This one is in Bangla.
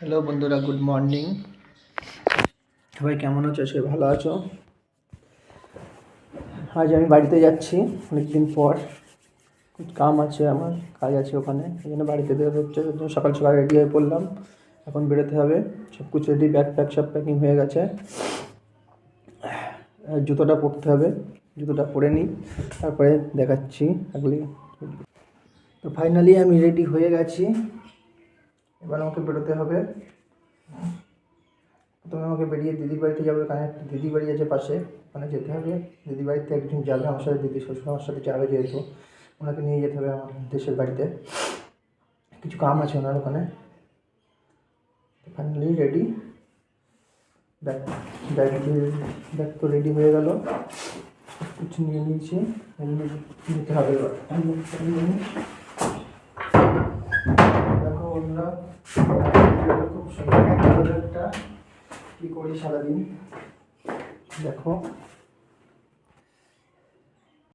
হ্যালো বন্ধুরা গুড মর্নিং সবাই কেমন আছো? সবাই ভালো আছো? আজ আমি বাড়িতে যাচ্ছি অনেকদিন পর। কাম আছে আমার, কাজ আছে ওখানে। এই জন্য বাড়িতে বেরোতে হচ্ছে সকাল সকাল রেডি হয়ে পড়লাম। এখন বেরোতে হবে। সব কিছু রেডি ব্যাগ প্যাক সব প্যাকিং হয়ে গেছে। জুতোটা পরতে হবে। জুতোটা পরে নিই, তারপরে দেখাচ্ছি আগলি। তো ফাইনালি আমি রেডি হয়ে গেছি। এবার আমাকে বেরোতে হবে প্রথমে আমাকে বেরিয়ে দিদির বাড়িতে যাবে ওখানে একটা দিদি বাড়ি আছে পাশে ওখানে যেতে হবে দিদি বাড়িতে একজন যাবে আমার সাথে দিদি শ্বশুর আমার সাথে যাবে যেহেতু ওনাকে নিয়ে যেতে হবে আমার দেশের বাড়িতে কিছু কাম আছে ওনার ওখানে finally ready bag bag bag তো রেডি হয়ে গেল কিছু নিয়ে নিয়েছি এগুলো নিতে হবে এবার দেখো খুব সুন্দর একটা কী করি সারাদিন? দেখো।